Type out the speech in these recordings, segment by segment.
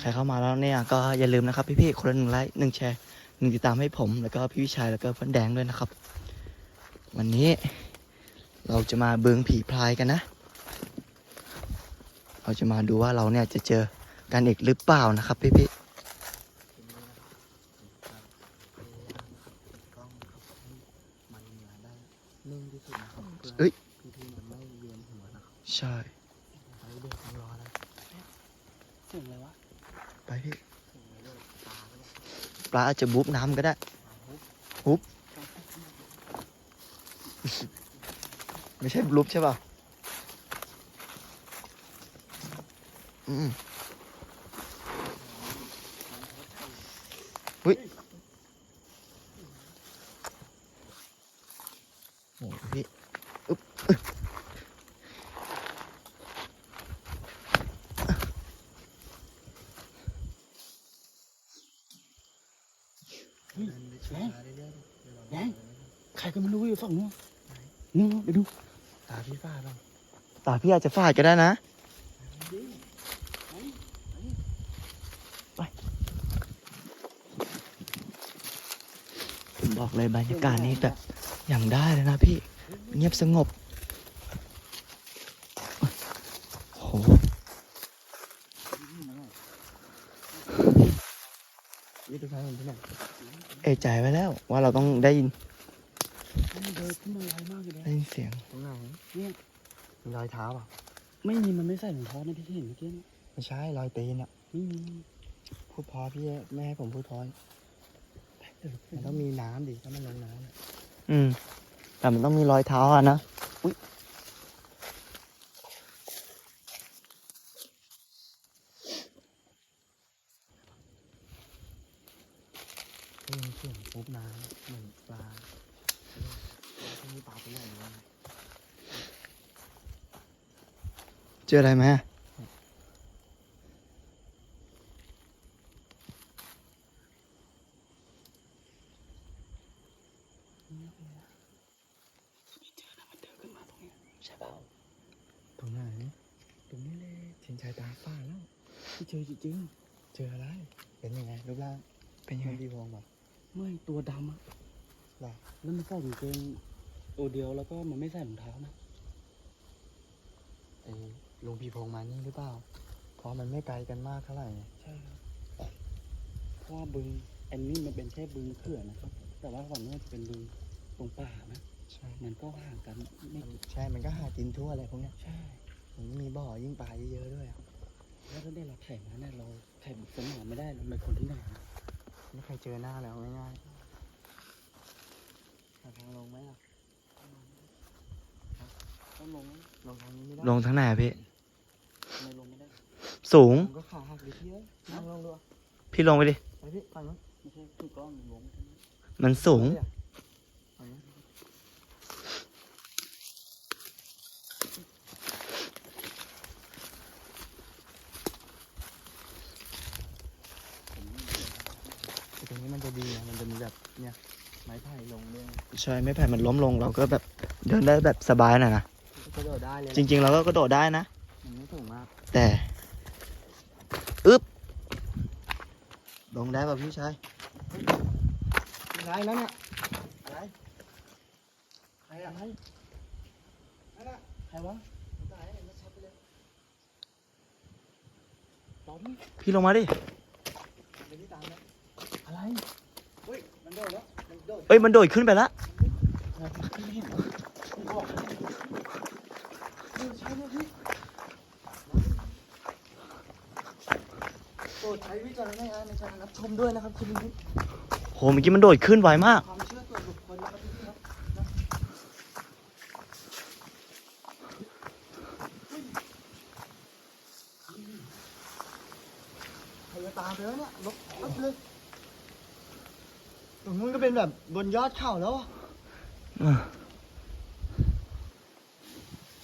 ใครเข้ามาแล้วเนี่ยก็อย่าลืมนะครับพี่ๆคนละหนึ่งไลค์หนึ่งแชร์หนึ่งติดตามให้ผมแล้วก็พี่วิชัยแล้วก็เพื่อนแดงด้วยนะครับ วันนี้เราจะมาเบืองผีพลายกันนะ เราจะมาดูว่าเราเนี่ยจะเจอกันอีกหรือเปล่านะครับพี่ กล้องนะครับให้มันมาได้นิ่งที่สุดนะครับเพื่อ ๆเอ้ย พี่ๆมันไม่เวียนหัวนะครับ ใช่ ไปเด็กต้องรอนะเสียงอะไรวะ ไปพี่ เสียงอะไรเลยตาก็ได้ ป ลาอาจจะบุบน้ำก็ได้ฮุบไม่ใช่บลุบใช่ป่ะอืมเฮ้ยโอ้ยพี่อึ๊บอึ๊บ เฮ้ย เดินไปช้าๆเรื่อยๆเดี๋ยวเรา แดง ใครก็ไม่รู้อยู่ฝั่งนู้นนู้นไปดู ตาพี่ฟาดบ้าง ตาพี่อาจจะฟาดก็ได้นะผมบอกเลยบรรยากาศนี้แบบอย่างได้เลยนะพี่ เงียบสงบโหยี่ตัวท้ายมันที่ไหเอใจไว้แล้วว่าเราต้องได้ยินมันเดินขึ้นมาไวมาเลยได้นะยินเสียง มีรอยเท้าอะ ไม่มีมันไม่ใส่รองเท้านะที่เห็นเมื่อกี้เนี่ยไม่ใช่รอยตีนอะ ไม่มีพูดเพอพี่ไม่ให้ผมพูดเพอมันต้องมีน้ำดิถ้ามันลงน้ำอะอืม แต่มันต้องมีรอยเท้าอะนะอุ้ย ได้ยินเสียงปุ๊บน้ำเหมือนปลาที่นี่ปลาตัวใหญ่เลย เจออะไรไหมไม่เจอนะมันเดินขึ้นมาตรงเนี้ยใช่เปล่าตรงไหนตรงนี้เลยชินชายตาฝ้าแล้วที่เจอจริงเจออะไร เป็นยังไงรูปร่างเป็นยังไงมัดีวงป่ะๆไม่ตัวดำอะหรอแล้วมันใส่กางเกงตัวเดียวแล้วก็มันไม่ใส่รองเท้านะไอ้ ลุงพีพงมานี่หรือเปล่า เพราะมันไม่ไกลกันมากเท่าไหร่ใช่ครับเพราะว่าบึงอันนี้มันเป็นแค่บึงเขื่อนนะครับ แต่ว่าฝั่งนู้นจะเป็นบึงตรงป่านะ ใช่ มันก็ห่างกันไม่มันใช่ มันก็หากินทั่วอะไรพวกเนี้ย ใช่มันไม่มีบ่อยิ่งปลาเยอะๆด้วยอะแล้วถ้าได้เราไข่มาเนี่ยเราไข่บุกสมองไม่ได้เราเป็นคนที่ไหนนะไม่เคยเจอหน้าแล้วง่ายๆหาทางลงไหมล่ะต้องลงนะลงทางนี้ไม่ได้ลงทางไหนอะพี่ ทำไมลงไม่ได้ สูงผมก็ขาหักดิพี่เอ้ยนั่งลงดูอะพี่ลงไปดิ ไปพี่ฝั่งนู้นไม่ใช่ถูกกล้องลงไม่ได้มันสูงฝั่งนู้นแต่ตรงนี้มันจะดีนะมันจะมีแบบเนี่ยไม้ไผ่ลงด้วยใช่ไม่แผ่มันล้มลงเราก็แบบเดินได้แบบสบายหน่อยนะกระโดดได้เลยจริง ๆ เราก็กระโดดได้นะ มันไม่สูงมากแต่ อึ๊บลงได้ป่ะพี่ชายอะไรนั่นเนี่ยอะไรใครอะอะไรนั่นอะใครวะตายแล้วชัดไปเลยตอมพี่ลงมาดิเดี๋ยวพี่ตามนะอะไรเฮ้ยมันโดดแล้วมันโดดเอ้ยมันโดดขึ้นไปละ เราไม่เห็นวะไม่บอก เออใช่เลยพี่โปรดใช้วิ จารณญาณในการรับชมด้วยนะครับคุณผู้ชมโหเมื่อกี้มันโดดขึ้นไวมาก ความเชื่อส่วนบุคคลนะครับพี่ครับใครจะตามไปแล้วเนี่ยลบลบเลยตรงนู้นก็เป็นแบบบนยอดเขาแล้วอะ อะ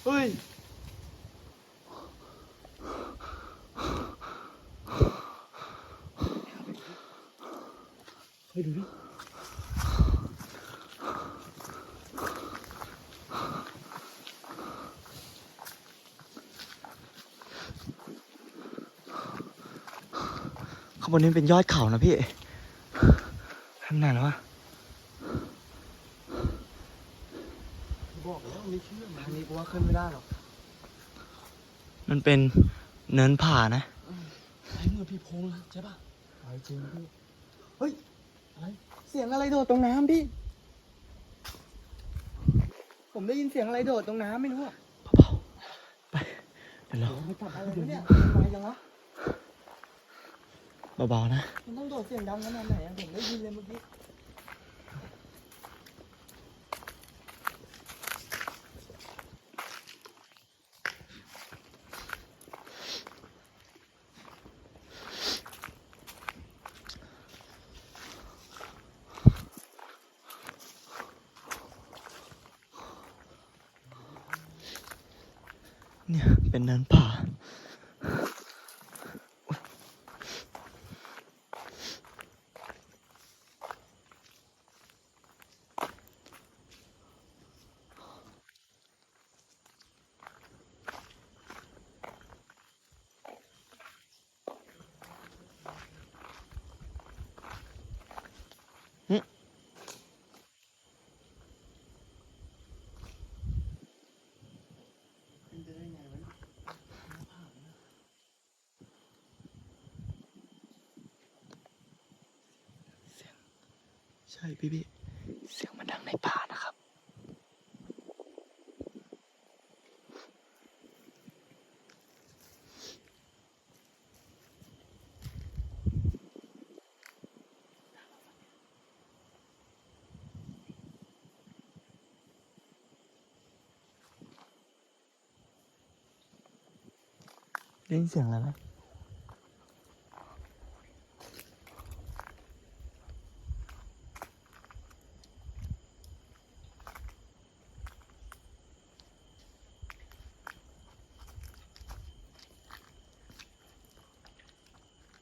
เฮ้ย เฮ้ยดูดิ ข้างบนนี้เป็นยอดเขานะพี่ข้างไหนแล้ววะบอกแล้วไม่เชื่อทางนี้กูว่าขึ้นไม่ได้หรอกมันเป็นเนินผานะไอ้เมื่อพี่โพงนะใช่ป่ะเอาจริงพี่เฮ้ยอะไรเสียงอะไรโดดตรงน้ำพี่ ผมได้ยินเสียงอะไรโดดตรงน้ำไม่รู้อะเบาๆไปเดี๋ยวเราเดี๋ยวไม่กลับอะไรวะเนี่ยทำไมจังวะ เบาๆนะ มันต้องโดดเสียงดังขนาดไหนอะผมได้ยินเลยเมื่อกี้ เนี่ย เป็นเนินผาอุ๊ย ใช่พี่พี่เสียงมันดังในป่านะครับ ได้ยินเสียงอะไรไหม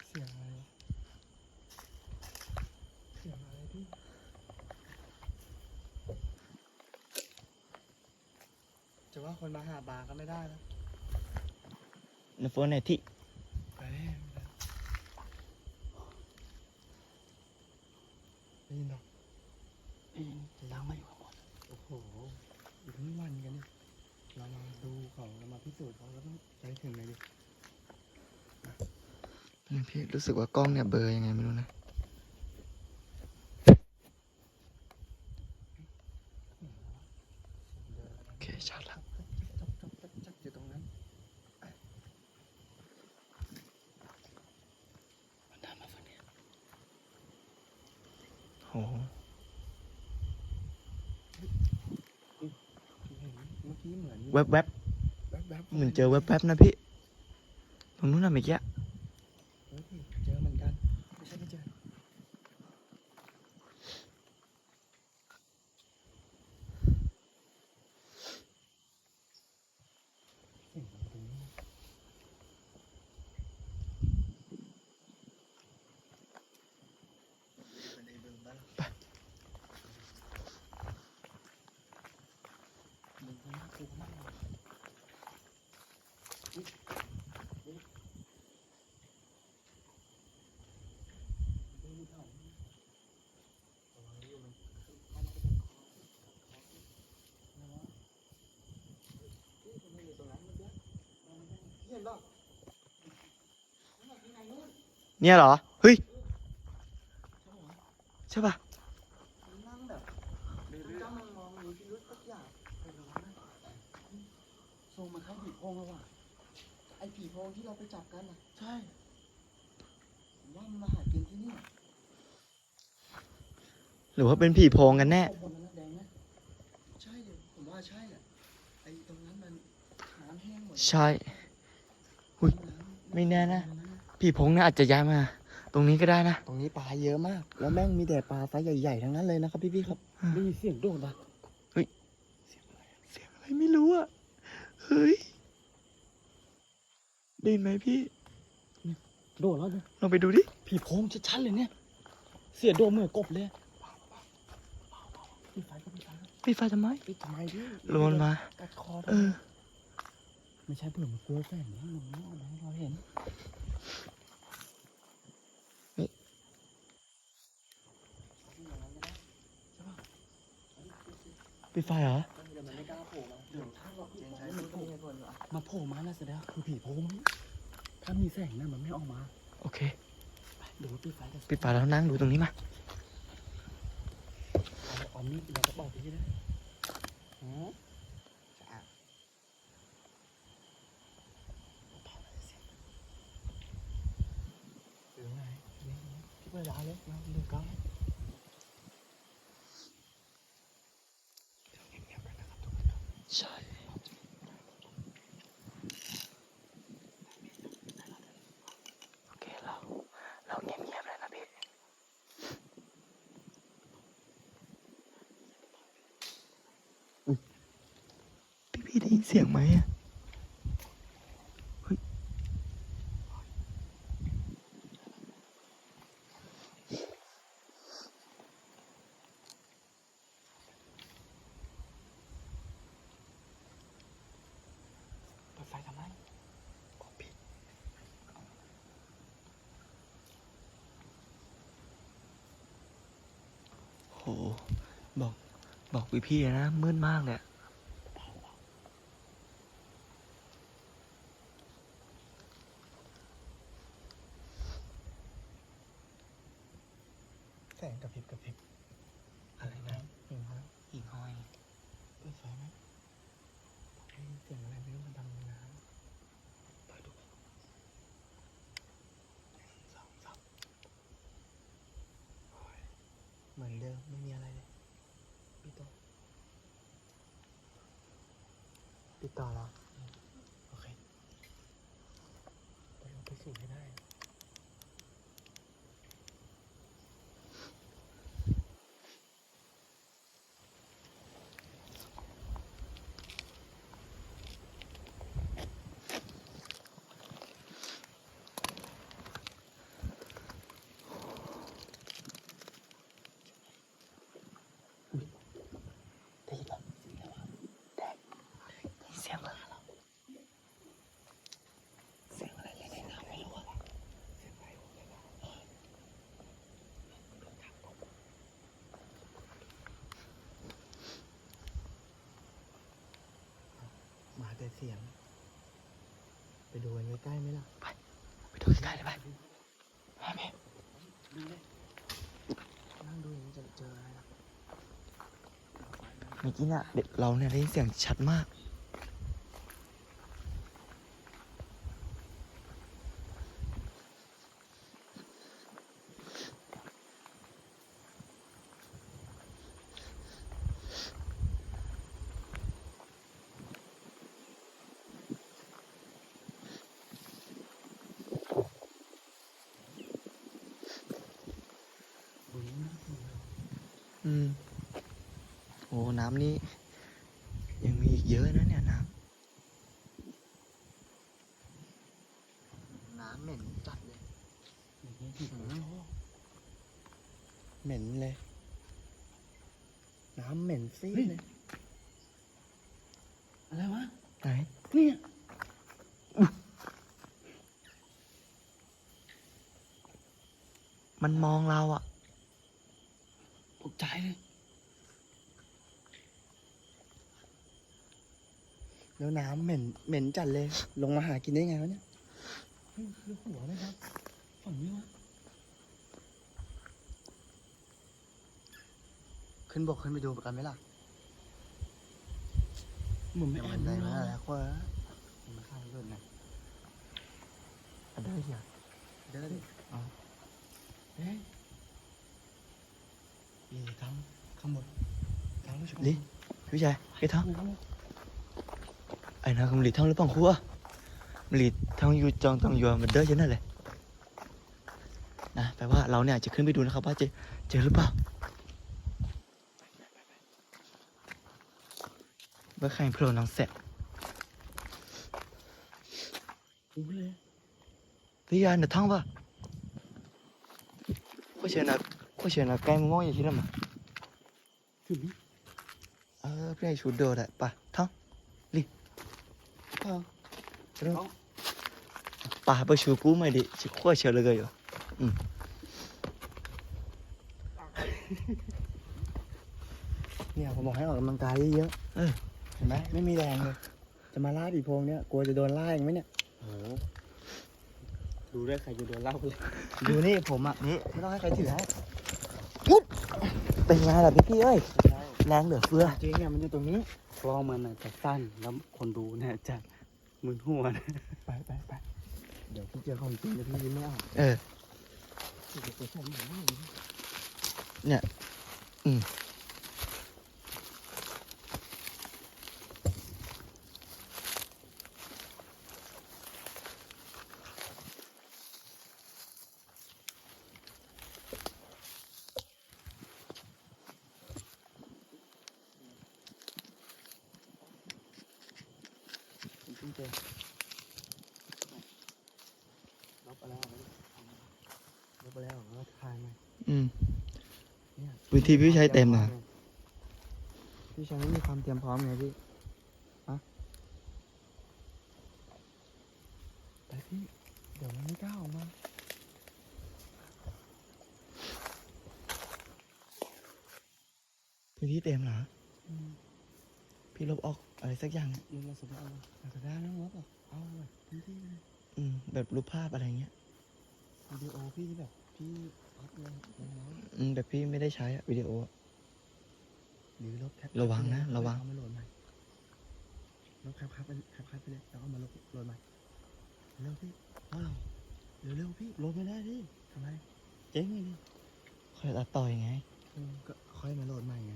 เสียงอะไรวะเสียงอะไรพี่ จะ ว่าคนมาหาบาร์ก็ไม่ได้นะในโฟนไหนที่ไปได้ได้ยินหรอเองจะล้างไม่อยู่ข้างบนโอ้โหอีกทั้งวันกันเนี่ยเรามาดูเขาเรามาพิสูจน์เขาก็ต้องใจถึงเลยดินี่พี่รู้สึกว่ากล้องเนี่ยเบลอร์ยังไงไม่รู้นะ โอเคชัดละ จับจับจับจับอยู่ตรงนั้น มันตามมาฝั่งนี้ โอ้โห เห็นเมื่อกี้เหมือน แวบแวบแวบแวบๆเหมือนเจอแวบแวบๆนะพี่ตรงนู้นน่ะเมื่อกี้ เฮ้ยเจอเหมือนกันไม่ใช่ไม่เจอ เสียงอะไรตรงนี้ มึงก็น่ากลัวมากเลยอุ๊ยอุ๊ยเดินเข้าระวังอยู่มันเข้ามาเป็นคอนะวะเฮ้ยทำไมอยู่ตรงนั้นเมื่อกี้มันไม่ได้ เห็นป่ะนั่นน่ะที่ไหนนู่นเนี่ยเหรอ เฮ้ย ใช่ปะวะใช่ป่ะมันนั่งแบบจ้องมองๆมีพิรุษสักอย่างเออระวังนะทรงมันคล้ายผีโพงเลยว่ะ ไอผีโพงที่เราไปจับกันอะ ใช่ผมว่ามันมาหากินที่นี่หรือว่าเป็นผีโพงกันแน่คนนั้นนะแดงนะใช่เลยผมว่าใช่แหละไอตรงนั้นมันน้ำแห้งหมดใช่ อุ๊ยไม่แน่นะผีโพงเนี่ยอาจจะย้ายมา ตรงนี้ก็ได้นะ ตรงนี้ปลาเยอะมาก แล้วแม่งมีแต่ปลาไซส์ใหญ่ๆทั้งนั้นเลยนะครับพี่ๆครับได้ยินเสียงโดดปะเสียงอะไรไม่รู้อะเฮ้ยได้ยินไหมพี่ โดดแล้วนะลองไปดูดิผีโพงชัดๆเลยเนี่ย เสียงโดดเหมือนกบเลยปิดไฟก็ปิดไฟครับปิดไฟทำไมปิดทำไมดิลงมันมากัดคอเออ ไม่ใช่เผื่อมันกลัวแสงนะหนูไม่เอาไหมเราเห็นปิดไฟเหรอมาโผล่มาแล้วแสดงคือผีโพงถ้ามีแสงน่ะมันไม่ออกมา โอเคดี๋ปิดไฟปิไฟแล้วนั่งดูตรงนี้มาเอามีดเราก็บอกพี่นะ คิดว่าดาวเลยนะหนึ่งเก้าใช่ โอเคเราเราเงียบๆเลยนะพี่ พี่พี่ได้ยินเสียงไหมอะเฮ้ย เปิดไฟทำไม กดผิดโห บอก บ อกพี่พี่ๆนะมืดมากเลยอะแสงกระพริบกระพริบอะไรนะหิ่งห้อยหิ่งห้อยเปิดไฟไหมได้ยินเสียงอะไรไม่รู้มันดังในน้ำเปิดดูสองสามโอ้ย เหมือนเดิมไม่มีอะไรเลย พี่โต ติดต่อเรา โอเคไปเอาไปสิ่งให้ได้ยินปะแดกเสียงอะไรเสียงอะไรในน้ำไม่รู้อะ มา แต่เสียง ไปดูกันใกล้ๆไหมล่ะ ไปดูใกล้ๆเลยไปแม่แม่ดูเลยนั่งดูอย่างนี้จะเจออะไรล่ะเมื่อกี้เนี่ยเด็กเราเนี่ยได้ยินเสียงชัดมาก อืม โอ้ น้ำนี่ยังมีอีกเยอะนะเนี่ยน้น้ำเหม็นจัดเลยอย่างนี้ผีโพงเหม็นเลย น้ำเหม็นซีดเลย อะไรวะำไหน เนี่ยมันมองเราอะ ตกใจเลยแล้วน้ำเหม็นเหม็นจัดเลย ลงมาหากินได้ไงวะเนี่ยเฮ้ยเลือหัวไหมครับฝั่งนี้วะขึ้นบกขึ้นไปดูกันไหมล่ะเหมือนไม่อย่าแอมันบได้ดูมาเราแล้วว่ามันข้ามรุ่นนะอันเดอร์เหียเดินเฮ้ยอี ทางข้างบนทางผู้ชมลิพี่ชาย cái thằng โอ้โห ai nào không lì thằng lớp bằng khu à lì thằng อยู่จองตองอยู่มันเด้อฉันนั่นเลยนะแปลว่าเราเนี่ยจะขึ้นไปดูนะครับว่าจะเจอหรือเปล่าเมื่อใครโผล่น้องแสบรู้เลย bây giờ là thằng vào có chuyện là có chuyện là cái ngon gì thế nào mà ถึงนี้ ờ cái này chủ đồ đấy bà thằng เออ Đúng không? bà bây giờ cú mày đi chỉ khoa chờ là rồi เนี่ยผมบอกให้ออกกำลังกายเยอะเออๆเห็นไหมไม่มีแรงเลยจะมาล่าผีโพงเนี่ยกลัวจะโดนล่าเองไหมเนี่ยโอ้โหดูได้ใครจะโดนเล่าเลยดูนี่ผมอะนี่ไม่ต้องให้ใครถือให้ เป็นไงล่ะพี่พี่เอ้ยแรงเหลือเฟือจริงเนี่ยมันอยู่ตรงนี้เพราะว่ามันน่ะจะสั้นแล้วคนดูเนี่ยจะมึนหัวนะไปไปไปเดี๋ยวพี่เจอของจริงเดี๋ยวพี่ยิ้มไม่ออกเออเดี๋ยวไปใส่หมูหน้าอยู่ดิเนี่ย อืม ผมเพิ่งเจอลบไปแล้วลบไปแล้วแล้วคายมา อืม เนี่ย พื้น ที่พี่ใช้เต็มนะพี่ชายไม่มีความเตรียมพร้อมไงพี่ฮะไปพี่ เดี๋ยวมันไม่กล้าออกมาพื้นที่เต็มเหรออืมพี่ลบออกอะไรสักอย่าง เดี๋ยวเราสมมติเอาเราจะได้นะงบอะเอาแบบพื้นที่เลยอืม แบบรูปภาพอะไรเงี้ยวิดีโอพี่ที่แบบพี่ อัพเลยลงน้อยอืมแบบพี่ไม่ได้ใช้อะวิดีโออะหรือลบแคประวังนะไปเลยระวัง เอามาโหลดใหม่ลบแคปครับไปแคปครับไปเลยแล้วเอามาลบโหลดใหม่เร็วพี่ว้าวเร็วเร็วๆพี่ลบไม่ได้พี่ทำไมเจ๊งเลยดิค่อยตัดต่อยังไงอืมก็ค่อยมาโหลดใหม่ไง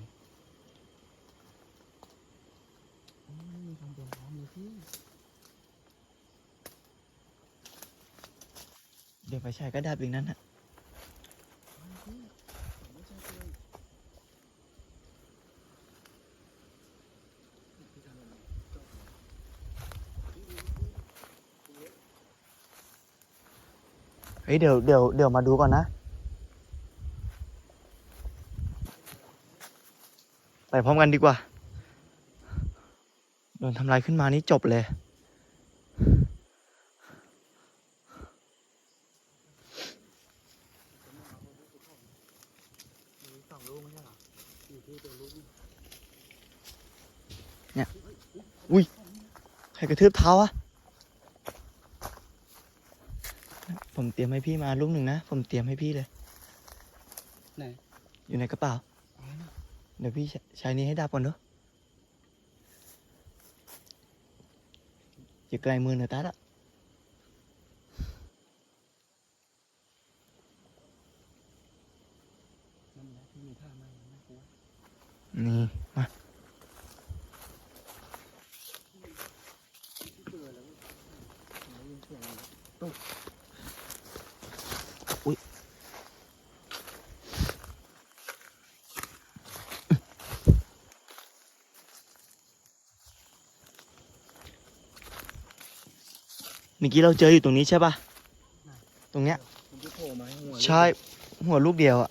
โอ้ยไม่มีความเตรียมพร้อมเลยพี่เดี๋ยวไฟฉายก็ดับอีกนั่นอะ นี่ผมไม่ใช่เพื่อนพี่ทำอะไรจบเลยพี่ดูพี่ดูเยอะเฮ้ยเดี๋ยวเดี๋ยวเดี๋ยวมาดูก่อนนะ ไปพร้อมกันดีกว่า โดนทำลายขึ้นมานี่จบเลย มีสองลูกไม่ใช่เหรออยู่ที่ตัวลูกนี่ ใคร กระทืบเท้าอะผมเตรียมให้พี่มาลูกหนึ่งนะ ผมเตรียมให้พี่เลย ไหน อยู่ในกระเป๋าอะไรนะเดี๋ยวพี่ใช้ใช้นี้ให้ดับก่อนเนอะอย่าไกลมือนะตัดอะนั่นแหละที่มีท่ามาน่ากลัว นี่ มา ที่เจอแล้วได้ยินเสียงตุ๊ก เมื่อกี้เราเจออยู่ตรงนี้ใช่ปะตรงเนี้ยมันจะโผล่มาให้หัวเลยใช่หัวลูกเดียวอะ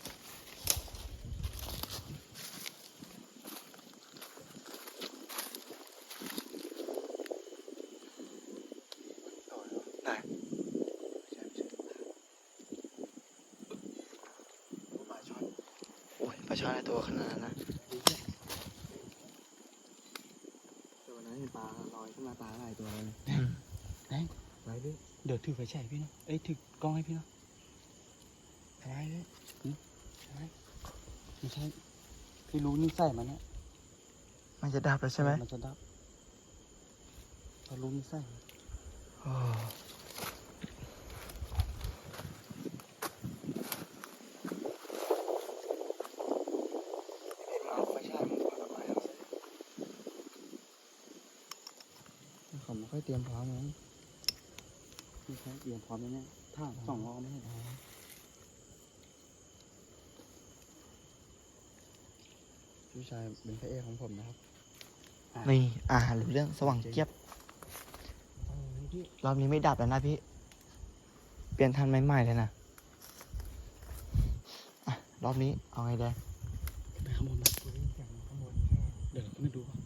ไหนปลาช่อนโอ้ยปลาช่อนในตัวขนาดนั้นนะแต่วันนั้นเห็นปลาลอยขึ้นมาปลาหลายตัวเลยอืม ไปพี่เดี๋ยวถือไฟฉายพี่เนาะเอ้ยถือกล้องให้พี่เนาะทำไมพี่ไม่ใช่พี่รู้นิสัยมันเนี่ยมันจะดับแล้วใช่ไหมมันจะดับเรารู้นิสัยมันโอ้เอาไฟฉายมาก่อนเอาไว้เอาสิ เขาไม่ค่อยเตรียมพร้อมไง ไม่ใช่ เตรียมพร้อมแล้วเนี่ยถ้าสองรอบไม่ใช่เหรอพี่ชายเป็นพระเอกของผมนะครับนี่อ่าหรือเรื่องสว่างเจี๊ยบโอ้ยพี่รอบนี้ไม่ดับแล้วนะพี่ เปลี่ยนทันใหม่ๆเลยนะ อะ รอบนี้เอาไงแดงไปข้างบนมา ได้ยินเสียงข้างบนแค่ เดี๋ยวเราไม่ดูก่อน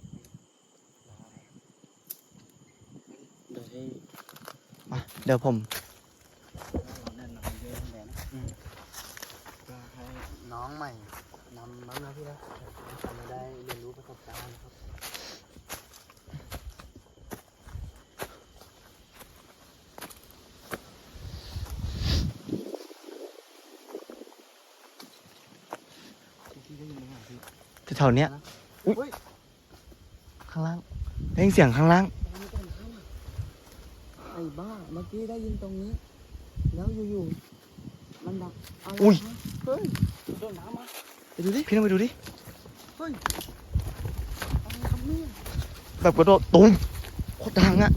รออะไร เดี๋ยวให้ มา เดี๋ยวผมเราแน่นอนเยอะแน่นะก็ให้น้องใหม่นำบ้างนะพี่นะทำให้ได้เรียนรู้ประสบการณ์านะครับพี่ได้ยินไหมอะพี่แถวๆเนี้ยอุ๊ยเฮ้ยข้างล่างได้ยินเสียงข้างล่าง ไอ้บ้าเมื่อกี้ได้ยินตรงนี้ แล้วอยู่ๆมันดับอะไรอุ้ยวะเฮ้ยโดนน้ำมาไปดูดิพี่ต้องไปดูดิเฮ้ยอะไรครับเนี่ยแบบกระโดดตุ้มโคตรดังอะ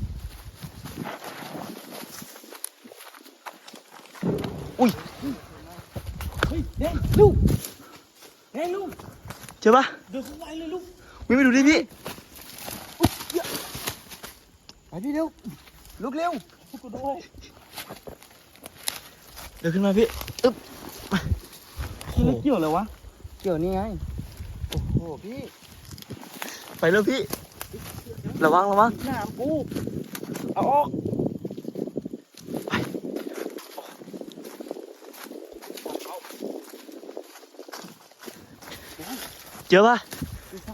อุ้ยเฮ้ยเด้งลูกเด้งลูกเจอปะเดินเข้าไวเลยลูกวิ่งไปดูดิพี่ ไปพี่เร็วลูกเร็วลู กกูด้วยเดินขึ้นมาพี่อึ๊บโอ้โหเกี่ยวเลยวะ เกี่ยวนี่ไง โอ้โหพี่ ไปแล้วพี่ ระวังระวังหนามกูเอาออกเจอปะดูฟั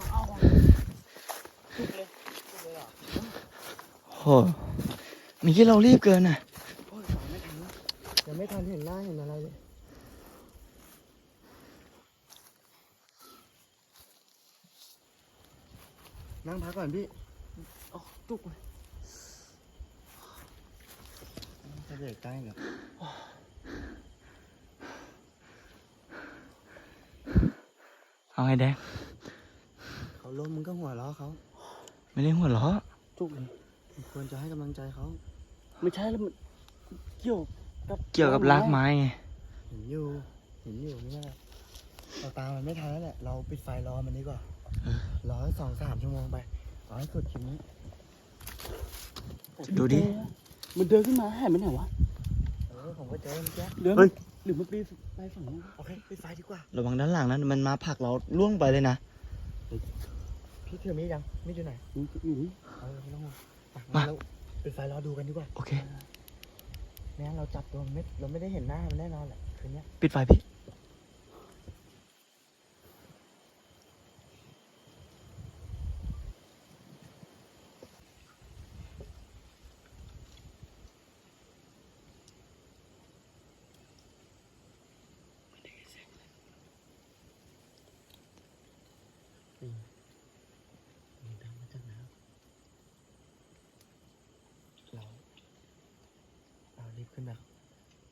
ง อย่างที่เรารีบเกินอะ โอ้ยฟังไม่ทันนะยังไม่ทันเห็นหน้าเห็นอะไรเลย นั่งพักก่อนพี่โอ้จุกเลย จะเด็กใกล้เหรอ เอาไงแดง เขาล้มมึงก็หัวเราะเขา ไม่ได้หัวเราะ จุกเลย ควรจะให้กำลังใจเขา ไม่ใช่แล้วมันเกี่ยวกับเกี่ยวกับรากไม้ไงเห็นอยู่เห็นอยู่ไม่ใช่หรอกเราตามมันไม่ทันแล้วแหละเราปิดไฟรอมันดีกว่ารอให้สองสามชั่วโมงไปรอให้สุดคลิปนี้ดูดิมันเดินขึ้นมาหายไปไหนวะเออผมก็เจอเมื่อกี้เดินเฮ้ยหรือมันปีนไปฝั่งนู้นโอเคปิดไฟดีกว่าระวังด้านหลังนั้นมันมาผลักเราล่วงไปเลยนะพี่ถือมีดยังมีดอยู่ไหนนี่อยู่นี่เออไม่ต้องห่วงไปมางั้นเรา ปิดไฟรอดูกันดีกว่าโอเค ไม่งั้นเราจับตัวมันไม่เราไม่ได้เห็นหน้ามันแน่นอนแหละคืนเนี้ย ปิดไฟพี่ มีดังมาจากน้ำเราเรารีบขึ้นมา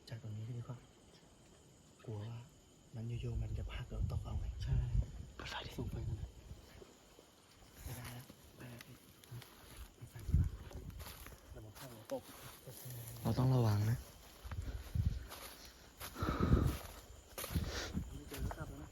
จากตรงนี้ดีกว่ากลัวว่ามันอยู่ๆมันจะพากเราตกเอาไงใช่ปิดไฟดิส่งไปกันนะไม่ได้แล้วไปแล้วพี่ไปไปดีกว่าเดี๋ยวมันเข้าหัวตกเราต้องระวังนะ ไม่เจอแล้วกลับแล้วนะ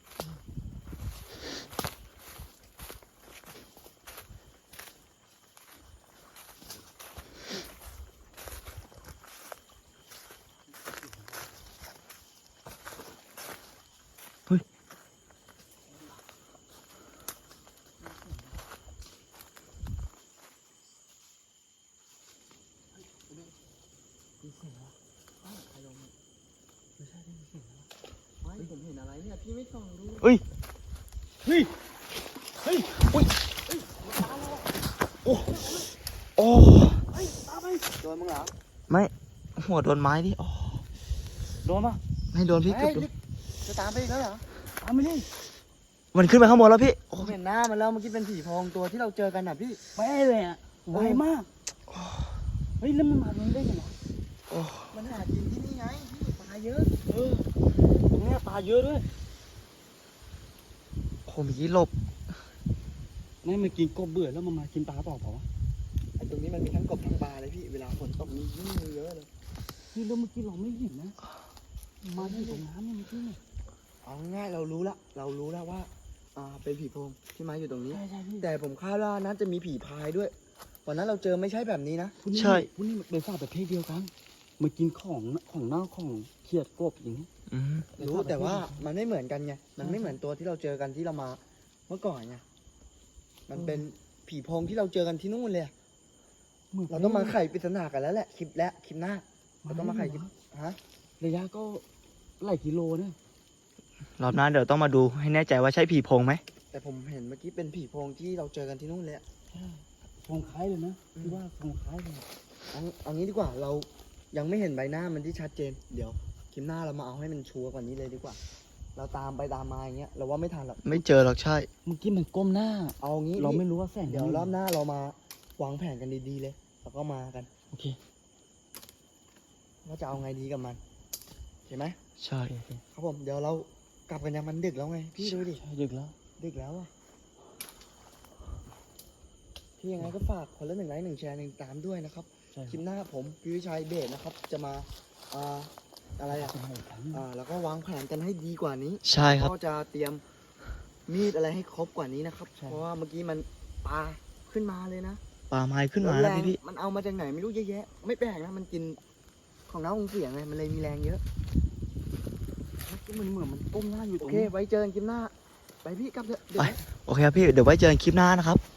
พี่เสียงวะอ้าวใครลง ไม่ใช่ได้ยินเสียงแล้ว ไม่ ผมเห็นอะไรเนี่ยพี่ไม่ส่องดูเฮ้ย เฮ้ย เฮ้ยโอ้เฮ้ยตามไปโดนมึงเหรอ ไม่ หัวโดนไม้ดิอ๋อโดนปะไม่โดนพี่เกือบโดนจะตามไปอีกแล้วเหรอ ตามไปดิ มันขึ้นไปข้างบนแล้วพี่ผมเห็นหน้ามันแล้วเมื่อกี้เป็นผีโพองตัวที่เราเจอกันอะพี่ไปเลยอะไวมากเฮ้ยแล้วมันมาตรงนี้ได้ไงวะมันหากินที่นี่ไงพี่ปลาเยอะ เออตรงเนี้ยปลาเยอะด้วยโอ้โหเมื่อกี้หลบไม่มากินกบเบื่อแล้วมันมากินปลาต่อเปล่าวะไอ้ตรงนี้มันมีทั้งกบทั้งปลาเลยพี่เวลาฝนตกมีนี่มีเยอะเลยนี่แล้วเมื่อกี้เราไม่เห็นนะมาที่ตรงน้ำเนี่ยเมื่อกี้เนี่ยเอาง่ายๆเรารู้ละเรารู้แล้วว่า อ่าเป็นผีโพงที่มาอยู่ตรงนี้ ใช่ใช่พี่แต่ผมคาดว่าน่าจะมีผีพายด้วยวันนั้นเราเจอไม่ใช่แบบนี้นะพวกนี้ใช่ พวกนี้มันเป็นสัตว์ประเภทเดียวกันมากินของของเน่าของเขียดกบอย่างนี้ อืมรู้แต่ว่ามันไม่เหมือนกันไง มันไม่เหมือนตัวที่เราเจอกันที่เรามา เมื่อก่อนไง มันเป็นผีโพงที่เราเจอกันที่นู่นเลยอะหมืนเราต้องมาไขปริศนากันแล้วแหละคลิปและคลิปหน้าเราต้องมาไขคลิปฮะระยะก็หลายกิโลนะรอบหน้าเดี๋ยวต้องมาดูให้แน่ใจว่าใช่ผีโพงไหมเแต่ผมเห็นเมื่อกี้เป็นผีโพงที่เราเจอกันที่นู่นเลยอะใช่ทรงคล้ายเลยนะอืมพี่ว่าทรงคล้ายเลยเอาเอางี้ดีกว่าเรายังไม่เห็นใบหน้ามันที่ชัดเจน เดี๋ยว คลิปหน้าเรามาเอาให้มันชัวร์กว่านี้เลยดีกว่า เราตามไปตามมาอย่างเงี้ยเราว่าไม่ทันหรอกไม่เจอหรอกใช่ เมื่อกี้มันก้มหน้า เอางี้เราพี่ไม่รู้ว่าแสงเดี๋ยวรอบหน้าเรามาวางแผนกันดีๆเลย แล้วก็มากันโอเคว่าจะเอาไงดีกับมันเห็นไหมใช่โอเคครับผมเดี๋ยวเรากลับกันยังมันดึกแล้วไง พี่ดูดิใช่ดึกแล้ว ดึกแล้วอะพี่ยังไงก็ฝากคนละหนึ่งไลค์หนึ่งแชร์หนึ่งตามด้วยนะครับใช่คลิปหน้าผมพี่วิชัยเบสนะครับ จะมาอ่า อะไรอะจะมาอีกครั้งอ่าแล้วก็วางแผนกันให้ดีกว่านี้ใช่ครับ ก็จะเตรียมมีดอะไรให้ครบกว่านี้นะครับใช่เพราะว่าเมื่อกี้มันปลาขึ้นมาเลยนะปลาไม้ขึ้นมาแล้แล้ววแรงพี่พี่มันเอามาจากไหนไม่รู้เยอะแยะ ไม่แปลกนะมันกินของน้าของเสียงไงมันเลยมีแรงเยอะเมื่อกี้มันเหมือนมันก้มหน้าอยู่ตโอรงเคนี้ไว้เจอกันคลิปหน้า ไปพี่กลับเถอะเดี๋ยวนะโอเคครับพี่เดี๋ยวไว้เจอกันคลิปหน้านะครับค